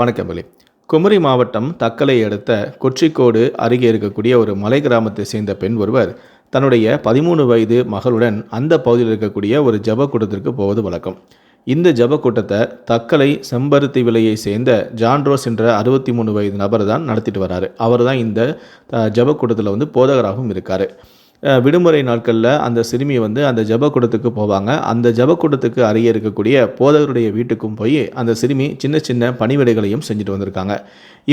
வணக்கம் வெளி குமரி மாவட்டம் தக்கலை அடுத்த கொச்சிக்கோடு அருகே இருக்கக்கூடிய ஒரு மலை கிராமத்தை சேர்ந்த பெண் ஒருவர் தன்னுடைய பதிமூணு வயது மகளுடன் அந்த பகுதியில் இருக்கக்கூடிய ஒரு ஜப கூட்டத்திற்கு போவது வழக்கம். இந்த ஜப கூட்டத்தை தக்கலை செம்பருத்தி விலையை சேர்ந்த ஜான்ரோஸ் என்ற அறுபத்தி மூணு வயது நபர் தான் நடத்திட்டு வராரு. அவர் தான் இந்த ஜப கூட்டத்தில் வந்து போதகராகவும் இருக்கார். விடுமுறை நாட்களில் அந்த சிறுமி வந்து அந்த ஜபக்கூடத்துக்கு போவாங்க. அந்த ஜபக்கூடத்துக்கு அருகே இருக்கக்கூடிய போதகருடைய வீட்டுக்கும் போய் அந்த சிறுமி சின்ன சின்ன பணிவிடைகளையும் செஞ்சுட்டு வந்திருக்காங்க.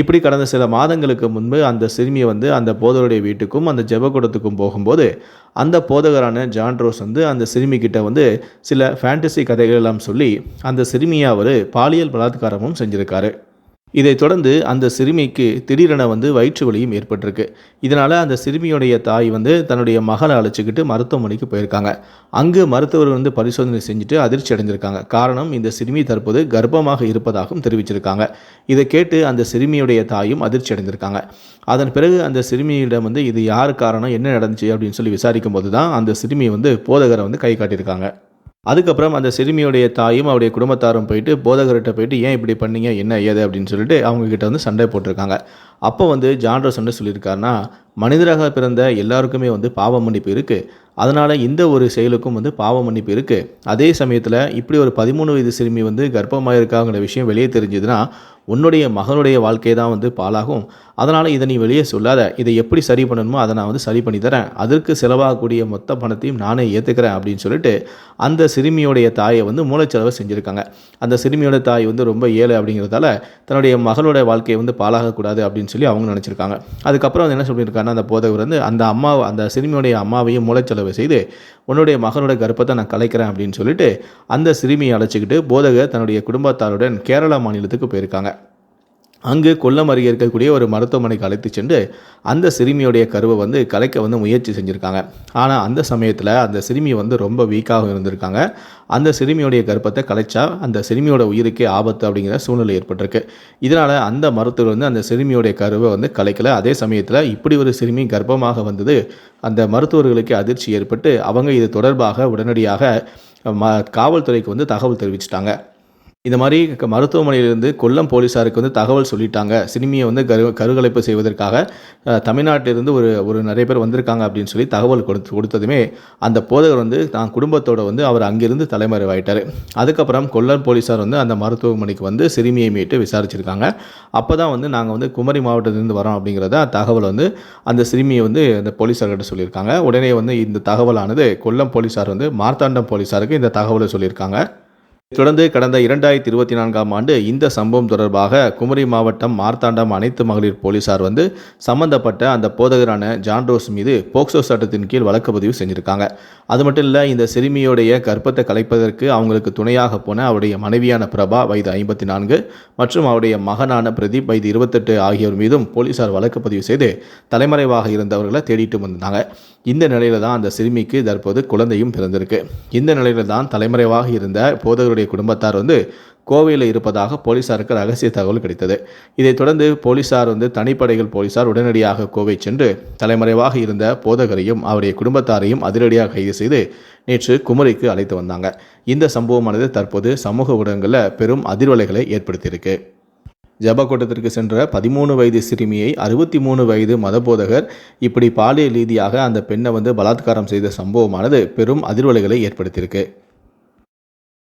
இப்படி கடந்த சில மாதங்களுக்கு முன்பு அந்த சிறுமியை வந்து அந்த போதகருடைய வீட்டுக்கும் அந்த ஜபக்கூடத்துக்கும் போகும்போது அந்த போதகரான ஜான் ரோஸ் வந்து அந்த சிறுமிக்கிட்ட வந்து சில ஃபேண்டசி கதைகள் எல்லாம் சொல்லி அந்த சிறுமியை அவர் பாலியல் பலாத்காரமும் செஞ்சுருக்காரு. இதைத் தொடர்ந்து அந்த சிறுமிக்கு திடீரென வந்து வயிற்று வலியும் ஏற்பட்டிருக்கு. இதனால் அந்த சிறுமியுடைய தாய் வந்து தன்னுடைய மகளை அழைச்சிக்கிட்டு மருத்துவமனைக்கு போயிருக்காங்க. அங்கு மருத்துவர் வந்து பரிசோதனை செஞ்சுட்டு அதிர்ச்சி அடைஞ்சிருக்காங்க. காரணம் இந்த சிறுமி தற்போது கர்ப்பமாக இருப்பதாகவும் தெரிவிச்சிருக்காங்க. இதை கேட்டு அந்த சிறுமியுடைய தாயும் அதிர்ச்சி அடைந்திருக்காங்க அதன் பிறகு அந்த சிறுமியிடம் வந்து இது யார் காரணம்? என்ன நடந்துச்சு? அப்படின்னு சொல்லி விசாரிக்கும் போது தான் அந்த சிறுமி வந்து போதகரை வந்து கை காட்டியிருக்காங்க. அதுக்கப்புறம் அந்த சிறுமியுடைய தாயும் அவருடைய குடும்பத்தாரும் போயிட்டு போதகர்கிட்ட போயிட்டு ஏன் இப்படி பண்ணீங்க? என்ன ஏது? அப்படின்னு சொல்லிட்டு அவங்கக்கிட்ட வந்து சண்டை போட்டிருக்காங்க. அப்போ வந்து ஜான்ரஸ் என்ன சொல்லியிருக்காருன்னா மனிதராக பிறந்த எல்லாருக்குமே வந்து பாவ மன்னிப்பு இருக்குது அதனால் இந்த ஒரு செயலுக்கும் வந்து பாவ மன்னிப்பு இருக்குது அதே சமயத்தில் இப்படி ஒரு பதிமூணு வயது சிறுமி வந்து கர்ப்பமாக இருக்காங்கிற விஷயம் வெளியே தெரிஞ்சதுன்னா உன்னுடைய மகனுடைய வாழ்க்கை தான் வந்து பாலாகும் அதனால் இதை நீ வெளியே சொல்லாத. இதை எப்படி சரி பண்ணணுமோ அதை நான் வந்து சரி பண்ணி தரேன். அதற்கு செலவாகக்கூடிய மொத்த பணத்தையும் நானே ஏற்றுக்கிறேன் அப்படின்னு சொல்லிட்டு அந்த சிறுமியோடைய தாயை வந்து மூளைச்செலவை செஞ்சுருக்காங்க. அந்த சிறுமியோட தாய் வந்து ரொம்ப ஏழை அப்படிங்கிறதால தன்னுடைய மகளோட வாழ்க்கையை வந்து பாலாகக்கூடாது அப்படின்னு சொல்லி அவங்க நினச்சிருக்காங்க. அதுக்கப்புறம் வந்து என்ன சொல்லியிருக்காங்கன்னா அந்த போதகர் வந்து அந்த அம்மா அந்த சிறுமியோடைய அம்மாவையும் மூளைச்செலவை செய்து உன்னுடைய மகனோட கர்ப்பத்தை நான் கலைக்கிறேன் அப்படின்னு சொல்லிட்டு அந்த சிறுமியை அழைச்சிக்கிட்டு போதகர் தன்னுடைய குடும்பத்தாருடன் கேரளா மாநிலத்துக்கு போயிருக்காங்க. அங்கு கொல்லம் அருகே இருக்கக்கூடிய ஒரு மருத்துவமனைக்கு அழைத்து சென்று அந்த சிறுமியுடைய கருவை வந்து கலைக்க வந்து முயற்சி செஞ்சுருக்காங்க. ஆனால் அந்த சமயத்தில் அந்த சிறுமி வந்து ரொம்ப வீக்காக இருந்திருக்காங்க. அந்த சிறுமியுடைய கர்ப்பத்தை கலைச்சா அந்த சிறுமியோட உயிருக்கே ஆபத்து அப்படிங்கிற சூழ்நிலை ஏற்பட்டிருக்கு. இதனால் அந்த மருத்துவர் வந்து அந்த சிறுமியோடைய கருவை வந்து கலைக்கல. அதே சமயத்தில் இப்படி ஒரு சிறுமி கர்ப்பமாக வந்தது அந்த மருத்துவர்களுக்கு அதிர்ச்சி ஏற்பட்டு அவங்க இது தொடர்பாக உடனடியாக ம காவல்துறைக்கு வந்து தகவல் தெரிவிச்சிட்டாங்க. இந்த மாதிரி க- மருத்துவமனையிலிருந்து கொல்லம் போலீஸாருக்கு வந்து தகவல் சொல்லிட்டாங்க. சிறுமியை வந்து கரு கருகலைப்பு செய்வதற்காக தமிழ்நாட்டிலிருந்து ஒரு ஒரு நிறைய பேர் வந்திருக்காங்க அப்படின்னு சொல்லி தகவல் கொடுத்து கொடுத்ததுமே அந்த போதகர் வந்து தான் குடும்பத்தோடு வந்து அவர் அங்கிருந்து தலைமறைவாயிட்டார். அதுக்கப்புறம் கொல்லம் போலீஸார் வந்து அந்த மருத்துவமனைக்கு வந்து சிறுமியை மீட்டு விசாரிச்சிருக்காங்க. அப்போ தான் வந்து நாங்கள் வந்து குமரி மாவட்டத்திலிருந்து வரோம் அப்படிங்கிறத தகவல் வந்து அந்த சிறுமியை வந்து அந்த போலீஸார்கிட்ட சொல்லியிருக்காங்க. உடனே வந்து இந்த தகவலானது கொல்லம் போலீஸார் வந்து மார்த்தாண்டம் போலீஸாருக்கு இந்த தகவலை சொல்லியிருக்காங்க. தொடர்ந்து கடந்த இரண்டாயிரத்தி இருபத்தி நான்காம் ஆண்டு இந்த சம்பவம் தொடர்பாக குமரி மாவட்டம் மார்த்தாண்டம் அனைத்து மகளிர் போலீசார் வந்து சம்பந்தப்பட்ட அந்த போதகரான ஜான்ரோஸ் மீது போக்சோ சட்டத்தின் கீழ் வழக்கு பதிவு செஞ்சுருக்காங்க. அது மட்டும் இல்லை இந்த சிறுமியுடைய கற்பத்தை கலைப்பதற்கு அவங்களுக்கு துணையாக போன அவருடைய மனைவியான பிரபா வயது ஐம்பத்தி நான்கு மற்றும் அவருடைய மகனான பிரதீப் வயது இருபத்தெட்டு ஆகியோர் மீதும் போலீசார் வழக்கு பதிவு செய்து தலைமறைவாக இருந்தவர்களை தேடிட்டு வந்தாங்க இந்த நிலையில தான் அந்த சிறுமிக்கு தற்போது குழந்தையும் பிறந்திருக்கு. இந்த நிலையில தான் தலைமறைவாக இருந்த போதகருடைய குடும்பத்தார் வந்து கோவையில் இருப்பதாக போலீசாருக்கு ரகசிய தகவல் கிடைத்தது. இதைத் தொடர்ந்து போலீசார் வந்து தனிப்படைகள் போலீசார் உடனடியாக கோவை சென்று தலைமறைவாக இருந்த போதகரையும் அவருடைய குடும்பத்தாரையும் அதிரடியாக கைது செய்து நேற்று குமரிக்கு அழைத்து வந்தாங்க. இந்த சம்பவமானது தற்போது சமூக ஊடகங்களில் பெரும் அதிர்வலைகளை ஏற்படுத்தியிருக்கு. ஜபக்கூட்டத்திற்கு சென்ற பதிமூணு வயது சிறுமியை அறுபத்தி மூணு வயது மதபோதகர் இப்படி பாலியல் ரீதியாக அந்த பெண்ணை வந்து பலாத்காரம் செய்த சம்பவமானது பெரும் அதிர்வலைகளை ஏற்படுத்தியிருக்கு.